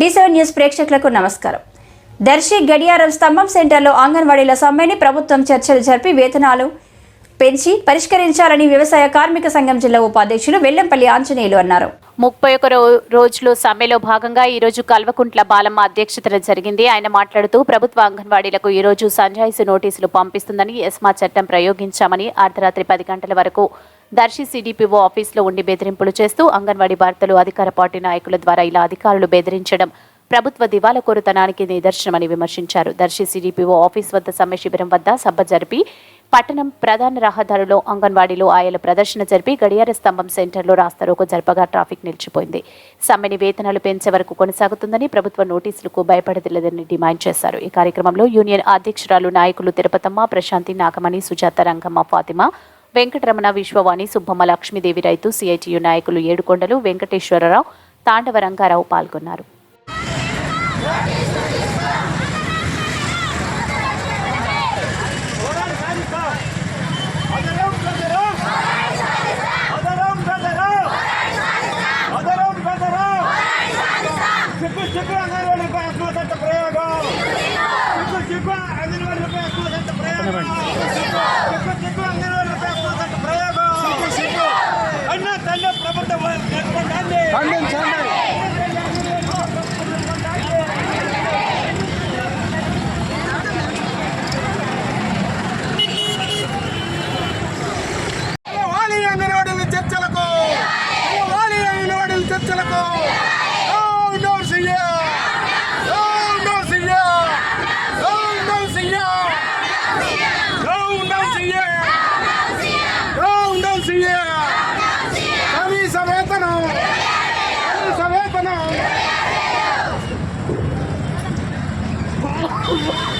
D seven news ప్రేక్షకులకు నమస్కారం. దర్శి గడియారం స్తంభం సెంటర్లో అంగన్వాడీల సమ్మెని ప్రభుత్వం చర్చలు జరిపి వేతనాలు పెంచి పరిష్కరించాలని వ్యవసాయ కార్మిక సంఘం జిల్లా ఉపాధ్యక్షులు వెల్లంపల్లి ఆంజనేయులు అన్నారు. ముప్పై ఒక రోజులు సమ్మెలో భాగంగా ఈ రోజు కల్వకుంట్ల బాలమ్మ అధ్యక్షతన జరిగింది. ఆయన మాట్లాడుతూ ప్రభుత్వ అంగన్వాడీలకు ఈ రోజు సంజాయిసు నోటీసులు పంపిస్తుందని ఎస్మా చట్టం ప్రయోగించామని అర్ధరాత్రి పది గంటల వరకు దర్శి సిడిపిఓ ఆఫీసులో ఉండి బెదిరింపులు చేస్తూ అంగన్వాడీ వార్తలు అధికార పార్టీ నాయకుల ద్వారా ఇలా అధికారులు బెదిరించడం ప్రభుత్వ దివాలా కోరుతనానికి నిదర్శనమని విమర్శించారు. దర్శి సిడిపిఓ ఆఫీస్ వద్ద సమ్మె శిబిరం వద్ద సభ జరిపి పట్టణం ప్రధాన రహదారిలో అంగన్వాడీలో ఆయల ప్రదర్శన జరిపి గడియార స్తంభం సెంటర్లో రాస్తారోకు జరపగా ట్రాఫిక్ నిలిచిపోయింది. సమ్మెని వేతనాలు పెంచే వరకు కొనసాగుతుందని ప్రభుత్వ నోటీసులకు భయపడలేదని డిమాండ్ చేశారు. ఈ కార్యక్రమంలో యూనియన్ అధ్యక్షురాలు నాయకులు తిరుపతమ్మ ప్రశాంతి నాగమణి సుజాత రంగమ్మ ఫాతిమా వెంకటరమణ విశ్వవాణి సుబ్బమ్మ లక్ష్మీదేవి రైతు సిఐటియు నాయకులు ఏడుకొండలు వెంకటేశ్వరరావు తాండవ రంగారావు పాల్గొన్నారు. ప్రయోగం. Oh,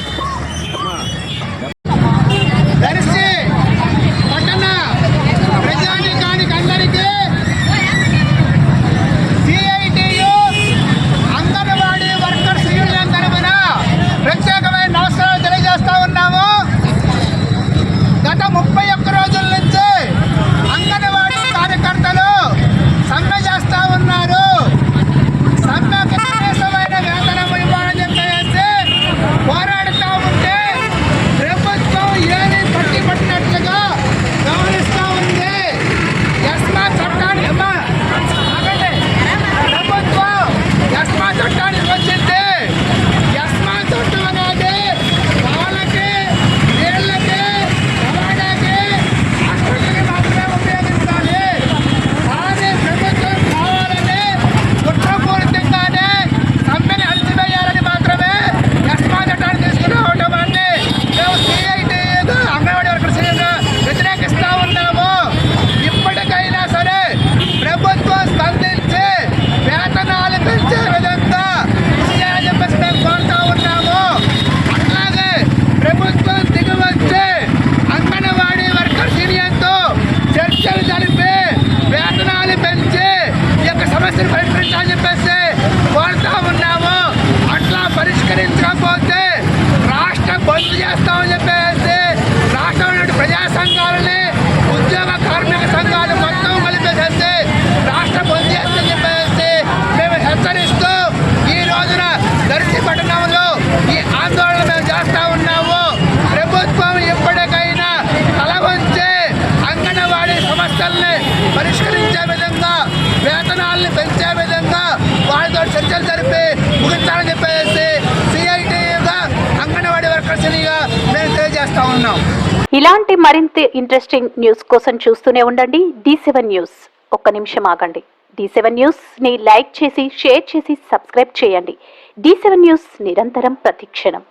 పరిష్కరించే విధంగా వేతనాల్ని పెంచే విధంగా వారితో చర్చలు జరిపి ముగించాలని చెప్పేసి సిఐటిగా అంగన్వాడీ వర్కర్స్నిగా మేము తెలియజేస్తా ఉన్నాం. ఇలాంటి మరింత ఇంట్రెస్టింగ్ న్యూస్ కోసం చూస్తూనే ఉండండి. డి సెవెన్ న్యూస్ ఒక్క నిమిషం ఆగండి. డి సెవెన్ న్యూస్ని లైక్ చేసి షేర్ చేసి సబ్స్క్రైబ్ చేయండి. డి సెవెన్ న్యూస్ నిరంతరం ప్రతిక్షణం.